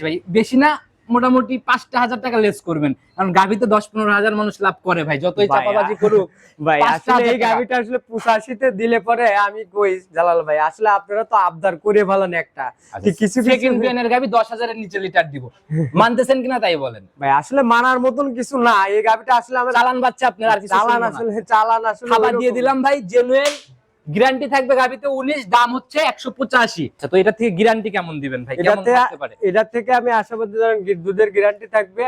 ভাই বেশি না মোটামুটি পাঁচটা হাজার টাকা লেস করবেন। কারণ গাভিতে দশ পনেরো হাজার মানুষ লাভ করে ভাই যতই চাপাবাজি করুক ভাই আসলে এই। গাভিটা আসলে পুষাশিতে দিলে পরে আমি কই জালাল ভাই আসলে আপনারা তো আবদার করে ভালেন একটা। কি কিছু সেকেন্ড বিয়ানের গাভি দশ হাজারের নিচে লিটার দিব। মানতেছেন কিনা তাই বলেন। ভাই আসলে মানার মতন কিছু না এই গাভিটা আসলে আমরা চালান বাচ্চা আপনার আর চালান আসলে চালান আসলে খাবার দিয়ে দিলাম ভাই জেনুয়েন গ্যারান্টি থাকবে গাভিতে উনিশ দাম হচ্ছে একশো পঁচাশি। তো এটা থেকে গ্যারান্টি কেমন দিবেন ভাই? কেমন থাকতে পারে এটা থেকে আমি আশাবাদী দুধের গ্যারান্টি থাকবে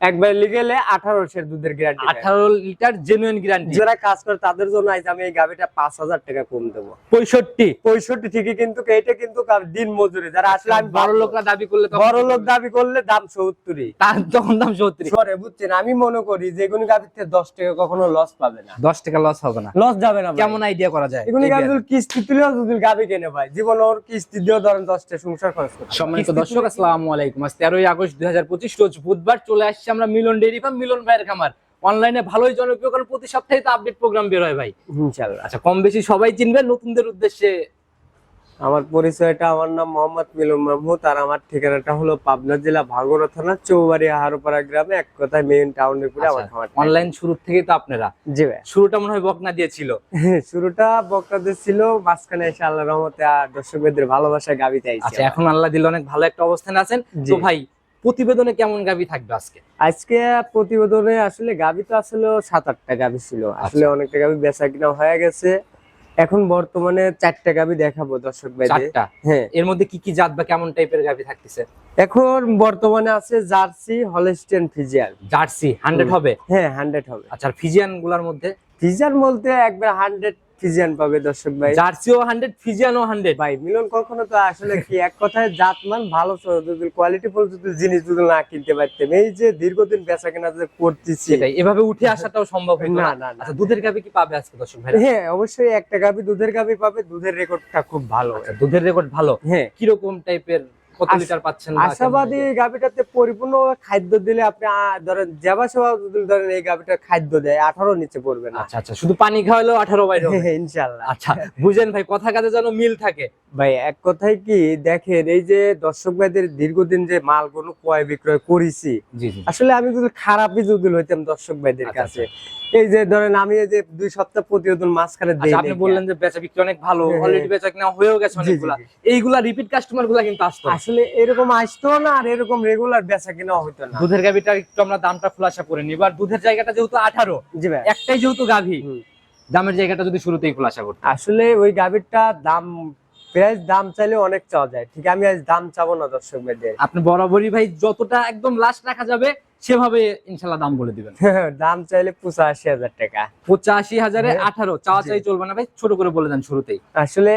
একবার লিগেলে আঠারোশের দুধের গ্যারান্টি আঠারো লিটার জেনুয়েন গ্যারান্টি যারা কাজ করে তাদের জন্য আজ আমি এই গাভিটা পাঁচ হাজার টাকা কম দেবো। পঁয়ষট্টি। পঁয়ষট্টি থেকে কিন্তু এইটা কিন্তু দিন মজুরি। যারা আসলে আমি বড় লোকরা দাবি করলে বড় লোক দাবি করলে দাম সত্তরই। তার তখন দাম পরে বুঝছেন? আমি মনে করি যে কোনো গাভিতে দশ টাকা কখনো লস পাবে না। দশ টাকা লস হবে না। লস যাবে না। কেমন আইডিয়া করা যায়? এগুলি গাভি কিস্তি তুলেও যদি গাভি কেনে ভাই। জীবন ওর কিস্তি দিয়েও ধরেন দশটা সংসার খরচ পারে। সম্মানিত দর্শক আসসালামু আলাইকুম। আজ তেরোই আগস্ট দুই হাজার পঁচিশ রোজ বুধবার চলে আসছে আমরা মিলন ডেইরি ফার্ম মিলন ভাইয়ের খামার। অনলাইনে ভালোই জনপ্রিয় কারণ প্রতি সপ্তাহে তো আপডেট প্রোগ্রাম বের হয় ভাই। ইনশাল্লাহ আচ্ছা কম বেশি সবাই চিনবে নতুনদের উদ্দেশ্যে। আমার পরিচয়টা আমার নাম মোহাম্মদ মিলন মাহমুদ আর আমার ঠিকানাটা হলো পাবনা জেলা ভাঙ্গরা থানা চৌবাড়ি হারোপাড়া গ্রামে এক কথায় মেইন টাউনের পুরে আমার খামার অনলাইন শুরু থেকেই তো আপনারা। জি ভাই। শুরুটা মনে হয় বকনা দিয়েছিল শুরুটা বক্তাদের ছিল মাঝখানে এসে আল্লাহ রহমতে আর দর্শকদের ভালোবাসায় গাবিতে আইছি আচ্ছা এখন আল্লাহ দিল অনেক ভালো একটা অবস্থানে আছেন। তো ভাই প্রতিবেদনে কেমন গাবি থাকবে আজকে? আজকে প্রতিবেদনে আসলে গাবি তো আসলে সাত আটটা গাবি ছিল। আচ্ছা। আসলে অনেকটা গাবি বেচা কিনা হয়ে গেছে। এখন বর্তমানে চারটা গাবি দেখাবো দর্শক ভাইদের। হ্যাঁ। এর মধ্যে কি কি জাত বা কেমন টাইপের গাবি থাকতেছে? এখন বর্তমানে আছে Jersey Holstein Friesian. Jersey hundred হবে? হ্যাঁ হান্ড্রেড হবে। আচ্ছা ফিজিয়ানগুলার মধ্যে? ফিজিয়ান বলতে একবার হান্ড্রেড ফিজিয়ান পাবে দর্শক ভাই। জার্সিও হান্ড্রেড ফিজিয়ানও হান্ড্রেড ভাই মিলন কখনো তো আসলে কি এক কথায় জাতমান ভালো যদি কোয়ালিটি ফুল যদি জিনিস যদি না কিনতে পারতেন এই যে দীর্ঘদিন বেচা কেনা যে করতেছি। এভাবে উঠে আসাটাও সম্ভব হতো না না না না আচ্ছা দুধের গাবি কি পাবে আজকে দর্শক ভাই হ্যাঁ অবশ্যই একটা গাবি দুধের গাবি পাবে দুধের রেকর্ডটা খুব ভালো। আচ্ছা দুধের রেকর্ড ভালো। হ্যাঁ। কীরকম টাইপের কত লিটার পাচ্ছেন আশাবাদী? গাভিটাতে পরিপূর্ণ খাদ্য দিলে আপনি ধরেন জেবা সেবা ধরেন এই গাভিটা খাদ্য দেয় আঠারো নিচে পড়বে না। আচ্ছা আচ্ছা শুধু পানি খাওয়ালেও আঠারো বাইরে হ্যাঁ, ইনশাল্লাহ আচ্ছা বুঝেন ভাই কথা কাজে যেন মিল থাকে। ভাই এক কথায় কি দেখেন এই যে দর্শক ভাইদের দীর্ঘদিন যে মালগুলো ক্রয় বিক্রয় করেছি আসলে আমি যদি খারাপই যদি হইতাম দর্শক ভাইদের আচ্ছা, কাছে। এই যে ধরেন আমি এই যে দুই সপ্তাহ প্রতিবেদন মাঝখানে দেই আচ্ছা আপনি বললেন যে বেচা বিক্রি অনেক ভালো হ্যাঁ, অলরেডি বেচা কিনা হয়েও গেছে অনেকগুলা। এইগুলা রিপিট কাস্টমারগুলা কিন্তু আসতো। আসলে এরকম আসতো না আর এরকম রেগুলার বেচা কিনা হইতো না। দুধের গাভিটা একটু আমরা দামটা খোলাসা করে নিব আর দুধের জায়গাটা যেহেতু আঠারো জি ভাই। একটাই যেহেতু গাভী দামের জায়গাটা যদি শুরুতেই খোলাসা করতো আসলে ওই গাভীরটা দাম প্রাইস দাম চাইলে অনেক চাওয়া যায়। ঠিক আমি আজ দাম চাবো না দর্শক ভাইদের আপনি বরাবরই ভাই যতটা একদম লাস্ট রাখা যাবে সেভাবে ইনশাল্লাহ দাম বলে দিবেন। দাম চাইলে পঁচাশি হাজার টাকা। পঁচাশি হাজারে হ্যাঁ। আঠারো চাওয়া চাই চলবে না ভাই ছোট করে বলে দেন শুরুতেই। আসলে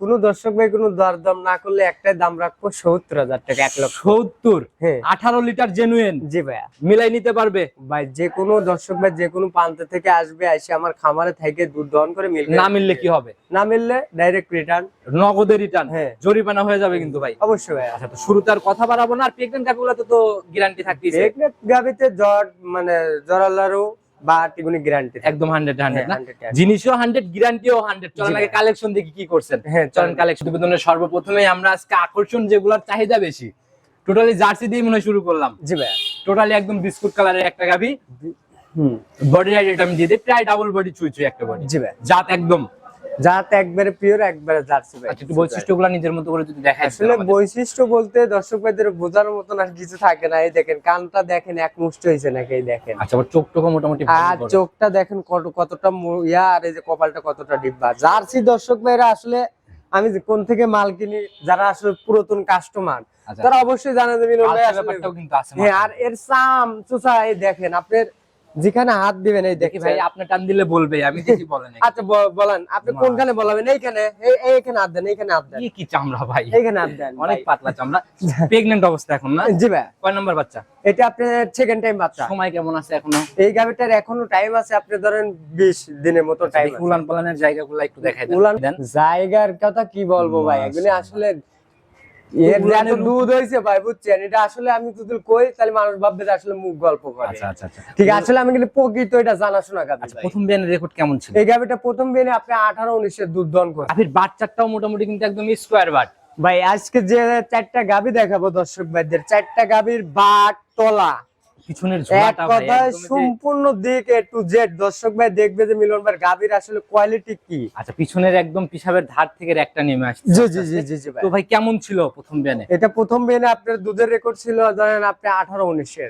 কোনো দর্শক ভাই কোনো দরদাম না করলে একটাই দাম রাখব সত্তর হাজার টাকা এক লক্ষ। সত্তর? হ্যাঁ। আঠারো লিটার জেনুয়েন জি ভাইয়া। মিলাই নিতে পারবে? ভাই যে কোনো দর্শক ভাই যে কোনো প্রান্ত থেকে আসবে এসে আমার খামারে থেকে দুধ দহন করে মিলবে না মিললে কি হবে? না মিললে ডাইরেক্ট রিটার্ন নগদে রিটার্ন হ্যাঁ। জরিমানা হয়ে যাবে কিন্তু ভাই। অবশ্যই ভাই আচ্ছা তো শুরুতে আর কথা বাড়াবো না আর প্রেগনেন্ট গাভিগুলোতে তো গ্যারান্টি থাকতেছে গাভিতে জ্বর মানে বা গ্যারান্টি একদম না? হ্যাঁ জিনিসও হান্ড্রেড গ্যারান্টিও হান্ড্রেড চলেন আগে কালেকশন দেখি কি করছেন। হ্যাঁ চলেন। কালেকশন প্রতিবেদনের সর্বপ্রথমে আমরা আজকে আকর্ষণ যেগুলোর চাহিদা বেশি টোটালি জার্সি দিয়ে মনে হয় শুরু করলাম। জি টোটালি একদম বিস্কুট কালারের একটা হুম। বডি রাইট আমি দিয়ে দিই প্রায় ডাবল বডি চুই চুই একটা বডি জি ভাই জাত একদম জাত একবারে পিওর একবারে জার্সি ভাই। আচ্ছা একটু বৈশিষ্ট্যগুলো নিজের মতো করে যদি দেখাই আসলে বৈশিষ্ট্য বলতে দর্শক ভাইদের বোঝার মতন আর কিছু থাকে না। এই দেখেন কানটা দেখেন এক মুষ্ট হয়েছে নাকি এই দেখেন। আচ্ছা আবার মোটামুটি আর চোখটা দেখেন কত কতটা ইয়া আর এই যে কপালটা কতটা ডিব্বা। জার্সি দর্শক ভাইরা আসলে আমি যে কোন থেকে মাল কিনি যারা আসলে পুরাতন কাস্টমার আচ্ছা। তারা অবশ্যই জানা যে মিলন ভাই কালচার আসলে- ব্যাপারটাও কিন্তু আছে হ্যাঁ আর এর সাম চুচা এই দেখেন আপনার যেখানে হাত দিবেন এই দেখি ভাই আপনি টান দিলে বলবে আমি দেখি বলেন আচ্ছা বলেন আপনি কোনখানে বলাবেন? এইখানে এই- এইখানে হাত দেন এইখানে হাত দেন। কি কি চামড়া ভাই? এইখানে হাত দেন অনেক পাতলা চামড়া। প্রেগনেন্ট অবস্থা এখন না? জি ভাই। কয় নাম্বার বাচ্চা? এটা আপনার সেকেন্ড টাইম বাচ্চা। সময় কেমন আছে এখনও? এই গাভিটার এখনও টাইম আছে আপনি ধরেন বিশ দিনের মতো টাইম দেখি উলান পালানের জায়গাগুলো একটু দেখাই দেন। উলান দেন জায়গার কথা কি বলব ভাই? এগুলি আসলে এর যে এত দুধ হয়েছে ভাই বুঝছেন? এটা আসলে আমি যদি কই তাহলে মানুষ ভাববে যে আসলে মুখ গল্প করে। আচ্ছা আচ্ছা আচ্ছা। ঠিক আসলে আমি কিন্তু প্রকৃত এটা আচ্ছা প্রথম বিয়ানের রেকর্ড কেমন ছিল? এই প্রথম আপনি দুধ দন করে বাচ্চাটাও মোটামুটি কিন্তু একদম স্কোয়ার বাট। ভাই আজকে যে চারটা গাবি দেখাবো দর্শক ভাইদের চারটা গাভীর বাট তলা। পিছনের ঝোলাটা ভাই কথায় একদমই যে- সম্পূর্ণ দিক এ টু জেড দর্শক ভাই দেখবে যে মিলন ভাই গাবির আসলে কোয়ালিটি কি? আচ্ছা পিছনের একদম পিসাবের ধার থেকে একটা নেমে আসছে। জি জি জি জি জি ভাই। তো ভাই কেমন ছিল প্রথম বিয়ানে? এটা প্রথম বিয়ানে আপনার দুধের রেকর্ড ছিল ধরেন আপনি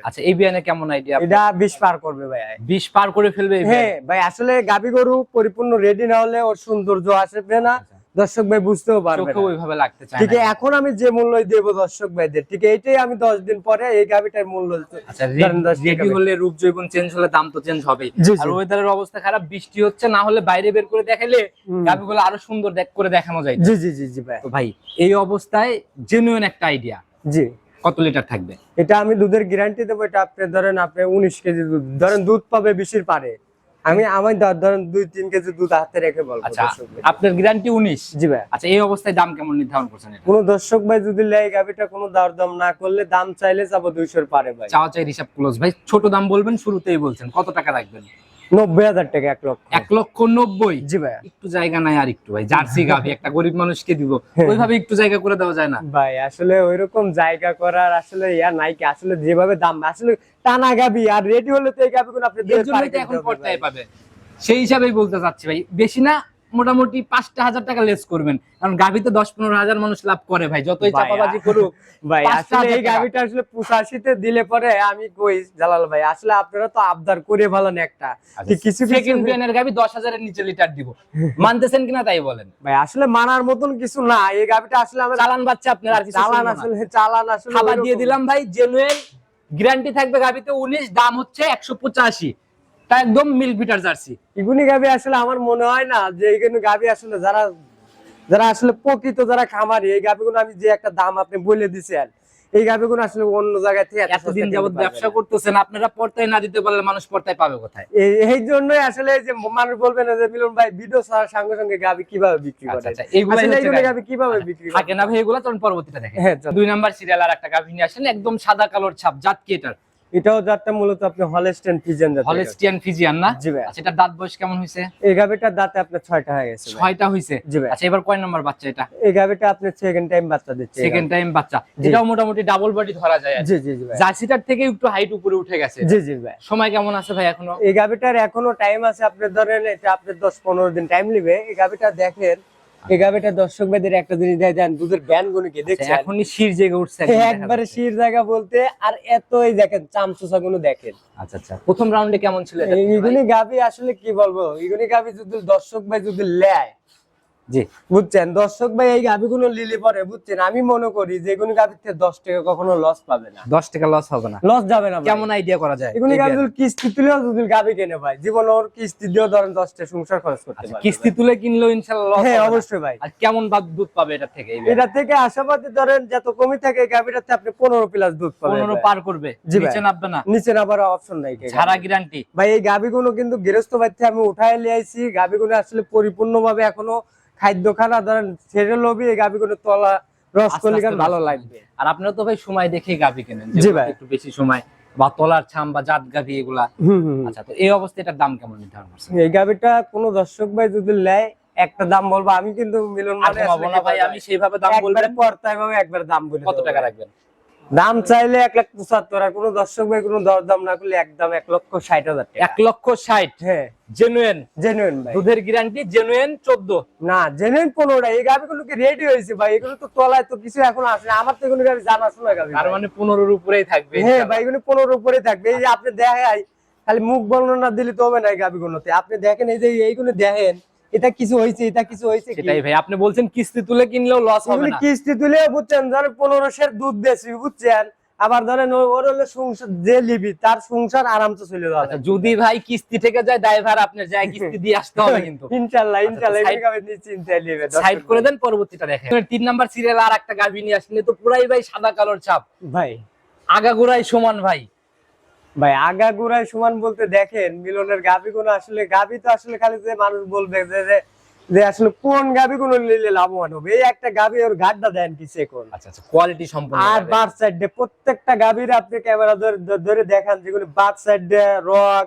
আচ্ছা এই বিয়ানে কেমন আইডিয়া এটা পার করবে ভাই। বিশ পার করে ফেলবে হ্যাঁ ভাই আসলে গাবি গরু পরিপূর্ণ রেডি না হলে ওর সৌন্দর্য আসবে না। দর্শক ভাই বুঝতেও পারবে। ওইভাবে লাগতে চায় ঠিক। এখন আমি যে মূল্য দেবো দর্শক ভাইদের ঠিক এইটাই আমি দশ দিন পরে এই গাবিটার মূল্য আচ্ছা রেডি হলে রূপ জৈবন চেঞ্জ হলে দাম তো চেঞ্জ হবে আর। ওয়েদারের অবস্থা খারাপ বৃষ্টি হচ্ছে না হলে বাইরে বের করে দেখাইলে হুম। গাভিগুলো আরও সুন্দর দেখ করে দেখানো যায় জি জি জি জি ভাই তো ভাই এই অবস্থায় জেনুইন একটা আইডিয়া জি কত লিটার থাকবে এটা আমি দুধের গ্যারান্টি দেবো এটা আপনি ধরেন আপনি উনিশ কেজি দুধ ধরেন দুধ পাবে বেশির পারে আমি আমার দর ধরেন দুই তিন কেজি দুধ হাতে রেখে বলব আচ্ছা আপনার গ্যারান্টি উনিশ? জি ভাই। আচ্ছা এই অবস্থায় দাম কেমন নির্ধারণ করছেন কোন দর্শক ভাই যদি লেয় গাবিটা কোনো দরদাম না করলে দাম চাইলে যাব দুইশোর পারে ভাই। চাওয়া চাই হিসাব ক্লোজ। ভাই ছোট দাম বলবেন শুরুতেই বলছেন। কত টাকা রাখবেন? নব্বই হাজার টাকা এক লক্ষ। এক লক্ষ নব্বই? জি ভাই একটু জায়গা নাই আর একটু ভাই জার্সি গাভি একটা গরিব মানুষকে দিব। হ্যাঁ। ওইভাবে একটু জায়গা করে দেওয়া যায় না। ভাই আসলে ওইরকম জায়গা করার আসলে ইয়া নাই কি আসলে যেভাবে দাম আসলে টানা গাবি আর রেডি হলে তো এই গাবি কোন আপনি এখন পাবে। সেই হিসাবে বলতে চাচ্ছি ভাই বেশি না মোটামুটি পাঁচটা হাজার টাকা লেস করবেন। কারণ গাভিতে দশ পনেরো হাজার মানুষ লাভ করে ভাই যতই চাপাবাজি করুক ভাই আসলে এই। গাবিটা আসলে পুষাশিতে দিলে পরে আমি কই জালাল ভাই আসলে আপনারা তো আবদার করে ভালো একটা। কি কিছু সেকেন্ড বিয়ানের গাভি দশ হাজারের নিচে লিটার দিব। মানতেছেন কিনা তাই বলেন। ভাই আসলে মানার মতন কিছু না এই গাবিটা আসলে আমরা চালান বাচ্চা আপনার আর কিছু চালান আসলে চালান আসলে খাবার দিয়ে দিলাম ভাই জেনুয়েল গ্যারান্টি থাকবে গাভিতে উনিশ দাম হচ্ছে একশো পঁচাশি। তা একদম মিল্ক বিটার জার্সি। ইগুনি গাবি আসলে আমার মনে হয় না যে গাবি আসলে যারা যারা আসলে প্রকৃত যারা খামারি এই গাবিগুলো আমি যে একটা দাম আপনি বলে দিছেন এই গাবিগুলো আসলে অন্য জায়গা থেকে এতদিন যাবত ব্যবসা করতেছেন আপনারা পর্তায় না দিতে পারলে মানুষ পর্তায় পাবে কোথায়? এই- জন্যই আসলে যে মানুষ বলবে না যে মিলন ভাই ভিডিও ছাড়ার সঙ্গে সঙ্গে গাবি কীভাবে বিক্রি আচ্ছা, করে? আচ্ছা, এইগুলো গাবি। কীভাবে বিক্রি থাকে না ভাই এগুলো তখন পরবর্তীটা দেখেন হ্যাঁ দুই নাম্বার সিরিয়াল আর একটা গাভী নিয়ে আসেন একদম সাদা কালোর ছাপ জাত কি এটার? এটাও মূলত আপনি। হলেস্টিয়ান ফিজিয়ান না? জি ভাই। আচ্ছা দাঁত বয়স কেমন হয়েছে এই গাবিটার দাঁতে আপনার ছয়টা হয়ে গেছে ভাই। ছয়টা হয়েছে জি ভাই। আচ্ছা এবার কয় নাম্বার বাচ্চা এটা? এই গাবিটা আপনি সেকেন্ড টাইম বাচ্চা দিচ্ছে সেকেন্ড টাইম বাচ্চা। এটাও মোটামুটি ডাবল বডি ধরা যায়। জি জি জি ভাই। জার্সিটার থেকে একটু হাইট উপরে উঠে গেছে। জি জি ভাই। সময় কেমন আছে ভাই এখনও? এই গাবিটার এখনও টাইম আছে আপনি ধরেন এটা আপনি দশ পনেরো দিন টাইম নিবে। এই গাবিটা দেখেন এই গাবিটা দর্শক ভাইদের একটা জিনিস দেয় দেন দুধের ব্যানগুলো আচ্ছা, দেখছেন? এখনই শির জেগে উঠছে একবারে শির জায়গা বলতে আর এতই দেখেন চামচুসা গুলো দেখেন। আচ্ছা আচ্ছা প্রথম রাউন্ডে কেমন ছিল এটা? এইগুলি গাবি আসলে কি বলব? ইগুনি গাবি যদি দর্শক ভাই যদি লেয় জি। বুঝছেন? দর্শক ভাই এই লিলি পরে বুঝছেন? আমি মনে করি যে এগুলি গাবিতে দশ টাকা কখনো লস পাবে না। দশ টাকা লস হবে না। লস যাবে না কেমন আইডিয়া করা যায়? এগুলি কিস্তি তুলেও যদি কেনে ভাই। জীবন ওর কিস্তি দিয়েও ধরেন সংসার খরচ করতে আচ্ছা, পারবে কিস্তি তুলে কিনলেও ইনশাল্লাহ লস হ্যাঁ অবশ্যই ভাই। আর কেমন বাদ দুধ পাবে এটা থেকে? এটা থেকে আশাবাদী ধরেন যত কমই থাকে এই গাবিটাতে আপনি পনেরো প্লাস দুধ পাবেন পনেরো পার করবে। নিচে নামবে না। নিচে আবার অপশন নাই ঝাড়া গ্যারান্টি ভাই এই গাবিগুলো কিন্তু গৃহস্থ বাড়িতে আমি উঠায় নিয়ে আইছি। আসলে পরিপূর্ণভাবে এখনও খাদ্য খানা ধরেন ছেড়ে লোভি এই করে তলা রস করলে ভালো লাগবে। আর আপনারা তো ভাই সময় দেখে গাভি কেনেন জি ভাই। একটু বেশি সময় বা তলার ছাম বা জাত গাভি এগুলা। আচ্ছা তো এই অবস্থায় এটার দাম কেমন নির্ধারণ করছেন? এই গাভীটা কোনো দর্শক ভাই যদি নেয় একটা দাম বলব আমি কিন্তু মিলন মানে না ভাই আমি সেইভাবে দাম বলব। একবার দাম বলি কত টাকা রাখবেন? দাম চাইলে এক লাখ পঁচাত্তর আর কোনো দর্শক ভাই কোনো দরদাম না করলে একদম এক লক্ষ ষাট হাজার এক লক্ষ ষাট। হ্যাঁ। জেনুয়েন জেনুইন ভাই। দুধের গ্যারান্টি জেনুয়েন চোদ্দ? না জেনুইন পনেরোটা এই গাবিগুলো কি রেডি হয়েছে ভাই? এগুলো তো তলায় তো কিছু এখন আসে না। আমার তো এগুলো গাবি জানা শোনা গাবি তার। মানে পনেরোর উপরেই থাকবে হ্যাঁ ভাই এগুলো পনেরো উপরে থাকবে। এই যে আপনি দেখাই খালি মুখ বর্ণনা দিলে তো হবে না এই গাবিগুলোতে আপনি দেখেন এই যে এইগুলো দেখেন এটা কিছু হয়েছে এটা কিছু হয়েছে সেটাই ভাই আপনি বলছেন কিস্তি তুলে কিনলেও লস হবে না। কিস্তি তুলে বুঝছেন ধরেন সের দুধ বেশি বুঝছেন? আবার ধরেন ওর হলো সংসার যে লিবি তার সংসার আরামসে চলে যাবে। আচ্ছা, যদি ভাই কিস্তি থেকে যায় ড্রাইভার আপনার যায় কিস্তি দিয়ে আসতে হবে কিন্তু। ইনশাল্লাহ ইনশাল্লাহ side- এই গাবি নিশ্চিন্তে নেবে সাইড করে দেন পরবর্তীটা দেখেন। তিন নাম্বার সিরিয়াল আর একটা গাভি নিয়ে আসলে তো পুরাই ভাই সাদা কালোর ছাপ ভাই। আগাগোড়াই সমান ভাই। ভাই আগা গুড়ায় সমান বলতে দেখেন মিলনের গাবি গুলো আসলে গাবি তো আসলে খালি যে মানুষ বলবে যে যে- আসলে কোন গাভি গুলো নিলে লাভবান হবে এই একটা গাভি ওর ঘাটটা দেন কি সে কোন আচ্ছা আচ্ছা কোয়ালিটি সম্পূর্ণ আর গাভী। বার সাইডে প্রত্যেকটা গাভির আপনি ক্যামেরা ধরে ধরে দেখান যেগুলো বাদ সাইড রক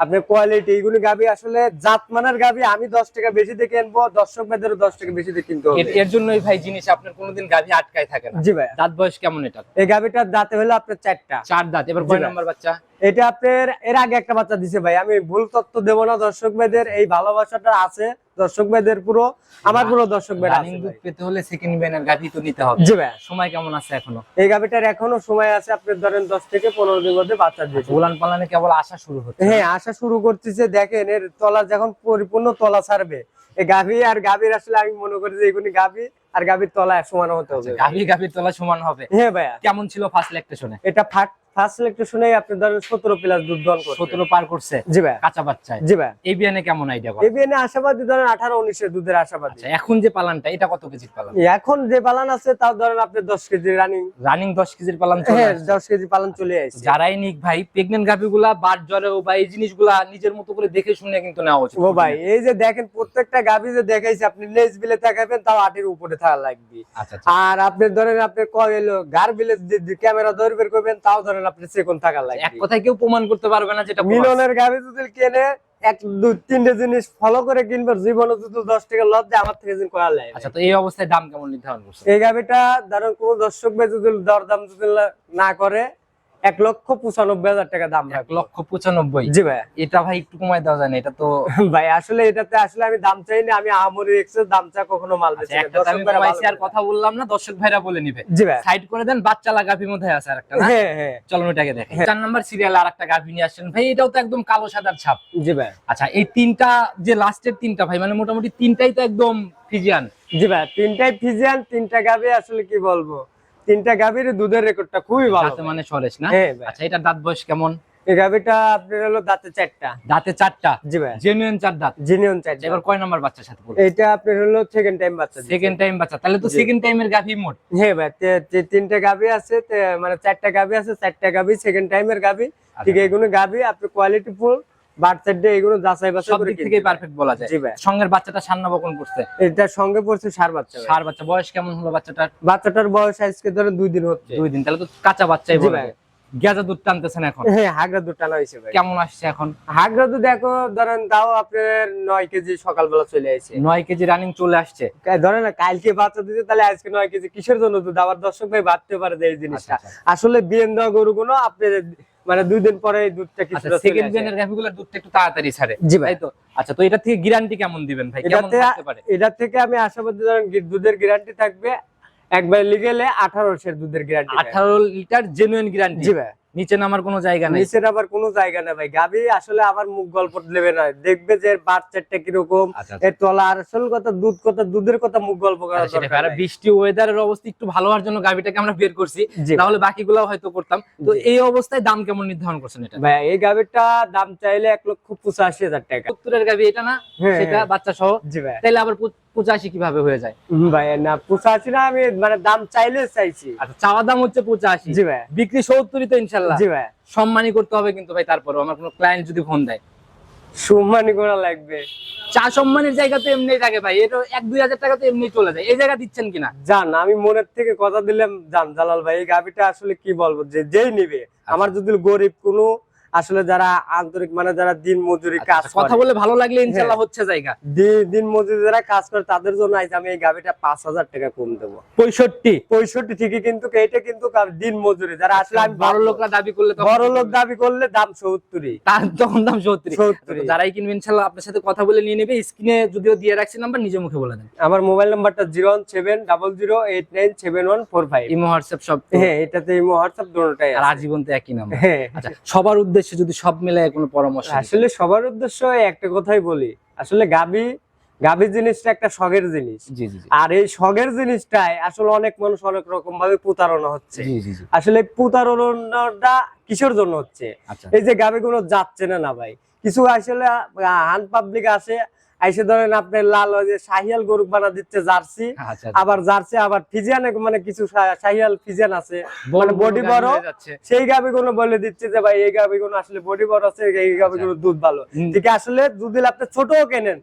আপনার কোয়ালিটি এইগুলো গাবি আসলে জাত মানের গাবি আমি দশ টাকা বেশি দিয়ে কিনবো দর্শক ভাইদেরও দশ টাকা বেশি দিয়ে কিনতে হবে। এর- জন্য জন্যই ভাই জিনিস আপনার কোনোদিন গাভী আটকায় থাকে না। জি ভাই দাঁত বয়স কেমন এটা? এই গাবিটার দাঁতে হলো আপনার চারটা। চার দাঁত। এবার কয়। নাম্বার বাচ্চা? এটা আপনার এর আগে একটা বাচ্চা দিছে ভাই আমি ভুল তত্ত্ব দেবো না দর্শক ভাইদের এই ভালোবাসাটা আছে। দর্শক ভাইদের পুরো আমার পুরো দর্শক ভাই রানিং দুধ পেতে হলে সেকেন্ড ব্যানের গাভী তো নিতে হবে। জি ভাই। সময় কেমন আছে এখনও? এই গাবিটার এখনও সময় আছে আপনার ধরেন দশ থেকে পনেরো দিনের মধ্যে বাচ্চা উলান পালানে কেবল আসা শুরু হচ্ছে। হ্যাঁ শুরু করতেছে দেখেন এর তলা যখন পরিপূর্ণ তলা ছাড়বে এই গাভী আর গাভীর আসলে আমি মনে করি যে এগুলি গাভী আর গাভীর তলা সমান হতে হবে। গাভী গাভীর তলা সমান হবে। হ্যাঁ ভাইয়া। কেমন ছিল ফার্স্ট লেকটেশনে এটা ফার্স্ট সিলেক্টেশনে আপনি ধরেন সতেরো প্লাস দুধ দন করছে। সতেরো পার করছে। জি ভাই। কাঁচা বাচ্চায় জি ভাই। এই বিয়ানে কেমন আইডিয়া করে এবিএনে আশাবাদী ধরেন আঠারো উনিশের দুধের আশাবাদী। আচ্ছা এখন যে পালানটা এটা কত পালান? এখন যে পালান আছে তাও ধরেন আপনি দশ কেজি রানিং রানিং দশ কেজির পালান চলে হ্যাঁ আসছে। কেজি পালন চলে আসছে। যারাই নিক ভাই প্রেগনেন্ট গাভীগুলা বাট জ্বরেও বা এই জিনিসগুলা নিজের মতো করে দেখে শুনে কিন্তু নেওয়া উচিত। ও ভাই এই যে দেখেন প্রত্যেকটা গাভী যে দেখাইছে আপনি লেজ বিলে তাকাবেন তাও আটের উপরে থাকা লাগবে। আচ্ছা আচ্ছা। আর আপনি ধরেন আপনি কয় এলো গার বিলে ক্যামেরা ধরে বের করবেন তাও ধরেন আপনি চেকন থাকা এক লাগবে কথায় কেউ প্রমাণ করতে পারবে না যেটা। মিলনের গাড়ি যদি কেনে এক দুই তিনটে জিনিস ফলো করে কিনবে জীবনে যদি দশ টাকা লাভ দেয় আমার থেকে করা লাগে। আচ্ছা তো এই অবস্থায় দাম কেমন নির্ধারণ করছে এই গাড়িটা ধরেন কোনো দর্শক ভাই যদি দরদাম যদি না করে এক লক্ষ পঁচানব্বই হাজার টাকা দাম এক লক্ষ পঁচানব্বই? জি ভাই এটা ভাই একটু কমায় দেওয়া যায় না এটা তো ভাই আসলে এটাতে আসলে আমি দাম চাই না আমি আহামরি এক্সেস দাম চা কখনো মাল আচ্ছা, বেচি কমাইছি আর কথা বললাম না দর্শক ভাইরা বলে নিবে। জি ভাই সাইড করে দেন বাচ্চা লাগাভি মধ্যে আছে আরেকটা হ্যাঁ হ্যাঁ। চলুন ওটাকে দেখে। চার নাম্বার সিরিয়াল আর একটা গাভি নিয়ে আসছেন। ভাই এটাও তো একদম কালো সাদার ছাপ। জি ভাই আচ্ছা এই তিনটা যে লাস্টের তিনটা ভাই মানে মোটামুটি তিনটাই তো একদম ফিজিয়ান জি ভাই তিনটাই ফিজিয়ান তিনটা গাভি আসলে কি বলব? তিনটা গাভির দুধের রেকর্ডটা খুবই ভালো। মানে সরেস না? হ্যাঁ আচ্ছা এটার দাঁত বয়স কেমন? এই গাভিটা আপনার হলো দাঁতে চারটা। দাঁতে চারটা? জি ভাই। জেনুইন চার দাঁত? জিনিয়ন আচ্ছা, চারটা এবার কয় নাম্বার বাচ্চার সাথে পড়বে? এটা আপনার হলো সেকেন্ড টাইম বাচ্চা সেকেন্ড টাইম বাচ্চা। তাহলে তো। সেকেন্ড টাইমের গাভি মোট। হ্যাঁ ভাই তিনটে গাভি আছে মানে চারটা গাভি আছে চারটা গাভি সেকেন্ড টাইমের গাভি। আচ্ছা। ঠিক এগুলো গাভি আপনি কোয়ালিটি ফুল বাট এগুলো যাচাই বাছাই করে থেকে পারফেক্ট বলা যায়। জি ভাই। সঙ্গের বাচ্চাটা সান্না বকন করছে এটার সঙ্গে পড়ছে সার বাচ্চা সার বাচ্চা। বয়স কেমন হলো বাচ্চাটার? বাচ্চাটার বয়স আজকে ধরেন দুই দিন হচ্ছে। দুই দিন। তাহলে তো কাঁচা বাচ্চাই জি বলে গেজা দুধ টানতেছেন এখন? হ্যাঁ হাগরা দুধ টানা হয়েছে ভাই। কেমন আসছে এখন? হাগরা দুধ দেখো ধরেন তাও আপনার নয় কেজি সকালবেলা চলে আসছে। নয় কেজি রানিং চলে আসছে। ধরেন কালকে বাচ্চা দিতে তাহলে আজকে নয় কেজি। কিসের জন্য দুধ? আবার দর্শক ভাই ভাবতে পারে যে এই জিনিসটা। আচ্ছা, আসলে বিয়েন দেওয়া গরুগুলো আপনি মানে দুই দিন পরে দুধটা কিছু সেকেন্ড জেনের গাভিগুলোর দুধটা একটু তাড়াতাড়ি ছাড়ে। জি ভাই। তো? আচ্ছা তো এটা থেকে গ্যারান্টি কেমন দিবেন ভাই? কেমন থাকতে পারে? এটা থেকে আমি আশাবাদী ধরেন দুধের গ্যারান্টি থাকবে। একবার লিগেলে আঠারোশের দুধের গ্যারান্টি আঠারো লিটার জেনুইন গ্যারান্টি জি ভাই। নিচে নামার কোনো জায়গা নেই। নিচের আবার কোনো জায়গা না ভাই। গাবি আসলে আবার মুখ গল্প নেবে না। দেখবে যে বাচ্চাটা কীরকম আচ্ছা, আচ্ছা। এর তলা আর আসল কথা দুধ কথা দুধের কথা মুখ গল্প করা আচ্ছা, দরকার আর বৃষ্টি ওয়েদারের অবস্থা একটু ভালো হওয়ার জন্য গাভিটাকে আমরা বের করছি। তাহলে বাকিগুলো হয়তো করতাম। তো এই অবস্থায় দাম কেমন নির্ধারণ করছেন এটা? ভাই এই গাবিটা দাম চাইলে এক লক্ষ পঁচাশি হাজার টাকা। সত্তরের গাভি এটা না? হ্যাঁ, সেটা। বাচ্চা সহ তাইলে আবার পঁচাশি কীভাবে হয়ে যায়? ভাই না পঁচাশি না আমি মানে দাম চাইলে চাইছি। আচ্ছা চাওয়া দাম হচ্ছে পঁচাশি। জি ভাই। বিক্রি সত্তরই তো ইনশাল্লাহ। জি ভাই। সম্মানই করতে হবে কিন্তু ভাই তারপরে আমার কোনো ক্লায়েন্ট যদি ফোন দেয়। সম্মানী করা লাগবে। চা সম্মানের জায়গা তো এমনি থাকে ভাই। এটা এক দুই হাজার টাকা তো এমনি চলে যায়। এই জায়গা দিচ্ছেন কিনা? জান আমি মনের থেকে কথা দিলাম জান জালাল ভাই এই গাবিটা আসলে কি বলব? যে যেই নিবে। আচ্ছা। আমার যদি গরিব কোনো আসলে যারা আন্তরিক মানে যারা দিন মজুরি কাজ আচ্ছা, কথা বলে ভালো লাগলে ইনশাল্লাহ হ্যাঁ। হচ্ছে জায়গা। দিন মজুরি যারা কাজ করে তাদের জন্য আজ আমি এই গাবিটা পাঁচ হাজার টাকা কম দেবো। পঁয়ষট্টি? পঁয়ষট্টি ঠিকই কিন্তু এইটা কিন্তু দিন মজুরি। যারা আসলে আমি বড় লোকরা দাবি করলে বড় লোক দাবি করলে দাম সত্তরই। তার তখন দাম সত্তর সত্তরই। যারাই কিনবে ইনশাল্লাহ আপনার সাথে কথা বলে নিয়ে নেবে। স্ক্রিনে যদিও দিয়ে রাখছি নাম্বার নিজে মুখে বলে দেন। আমার মোবাইল নাম্বারটা zero one seven double zero eight nine seven one four five. Imo WhatsApp সব। হ্যাঁ এটাতে ইমো হোয়াটসঅ্যাপ দুটোটাই আর আজীবন তো একই নাম্বার। হ্যাঁ। আচ্ছা সবার উদ্দেশ্যে যদি সব মিলে কোনো পরামর্শ আসলে সবার উদ্দেশ্য একটা কথাই বলি। আসলে গাবি গাবি জিনিসটা একটা শখের জিনিস। আর এই শখের জিনিসটাই আসলে অনেক মানুষ অনেক রকম ভাবে প্রতারণা হচ্ছে। আসলে প্রতারণাটা কিসের জন্য হচ্ছে? আচ্ছা। এই যে গাভী গুলো যাচ্ছে না না ভাই। কিছু আসলে হান পাবলিক আছে আইসে ধরেন আপনার লাল ওই যে শাহিয়াল গরু বানা দিচ্ছে জার্সি আচ্ছা আবার জার্সি আবার ফিজিয়ান মানে কিছু সাহিয়াল শাহিয়াল ফিজিয়ান আছে মানে বডি বড় সেই গাবি গুলো বলে দিচ্ছে যে ভাই এই গাবি গুলো আসলে বডি বড় আছে এই গাবি গুলো দুধ ভালো। ঠিক আসলে আসলে দিলে আপনি ছোটও কেনেন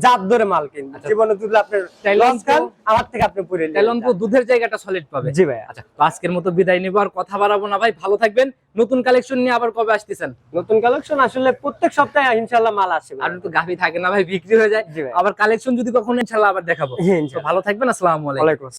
জাত ধরে মাল কিনবে। আচ্ছা। জীবনে তুললে আপনার তাইলে লস অন্তত- খান আমার থেকে আপনি পুরে তাহলে দুধের জায়গাটা সলিড পাবে। জি ভাই আচ্ছা আজকের মতো বিদায় নিবো আর কথা বাড়াবো না ভাই ভালো থাকবেন। নতুন কালেকশন নিয়ে আবার কবে আসতেছেন? নতুন কালেকশন আসলে প্রত্যেক সপ্তাহে ইনশাল্লাহ মাল আসে আর তো গাভী থাকে না ভাই বিক্রি হয়ে যায়। আবার কালেকশন যদি কখনো ইনশাল্লাহ আবার দেখাবো। হ্যাঁ। ভালো থাকবেন আসসালামু আলাইকুম। আসসালাম।